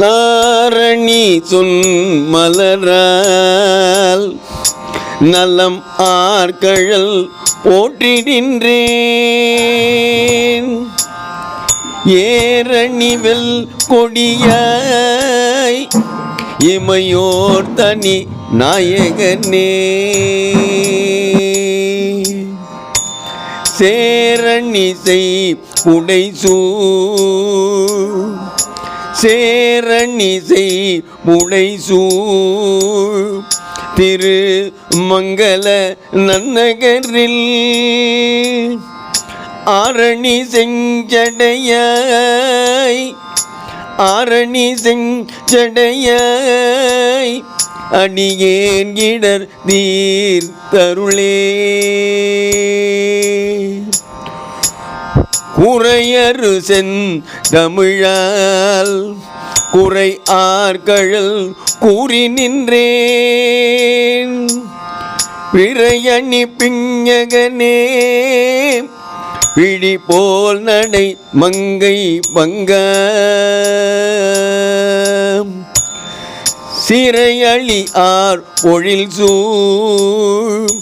நாரணி மலரால் நலம் ஆர்கழல் போற்றிடின்றேன். ஏரணிவில் கொடியாய் இமையோர் தனி நாயகனே. சேரணி சேரணிசை உடைசூ சேரணிசை உடைசூழ் திரு மங்கள நன்னகரில் ஆரணி செஞ்சடையாய் ஆரணி செஞ்சடையாய் அடியேன் இடர் தீர் தருளே குறையரு செந்தமிழால் குறை ஆர்கழல் கூறி நின்றேன். பிறையணி பிஞகனே பிடி போல் நடை மங்கை பங்க சிறையளி ஆர் பொழில் சூழ்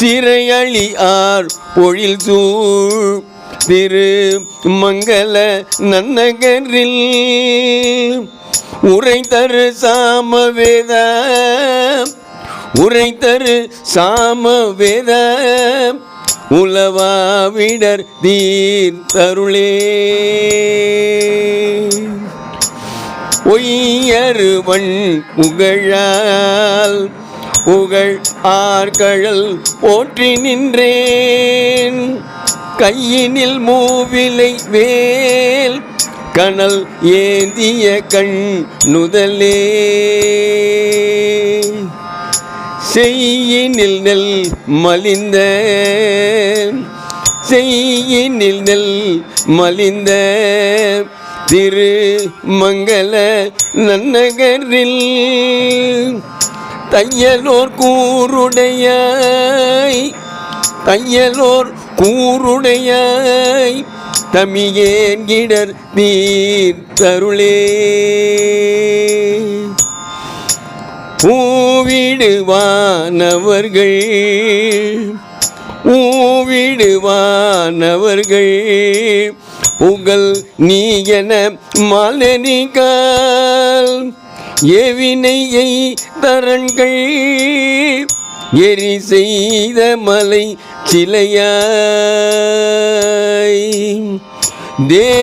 சிறையளி ஆர் பொழில் சூழ் திரு மங்கள நன்னகரில் உரை தரு சாமவேத உரை தரு சாமவேத உலவாவிடர் தீர் தருளே ஒய்யருவன் புகழால் புகழ் ஆர்கழல் போற்றி நின்றேன். கையினில் மூவிலை வேல் கனல் ஏந்திய கண் நுதலே. செய்யினில் நெல் மலிந்த செய்யினில் நெல் மலிந்த திரு மங்கள நன்னகரில். தையலோர் கூருடையாய் தையலோர் கூருடையாய் தமியேன் கிடர் நீர் தருளே. ஊவிடுவானவர்கள் ஊவிடுவானவர்கள் புகழ் நீ என மலரிகால் எவினையை தரண்கள் எரி செய்த மலை சிலையாய். தே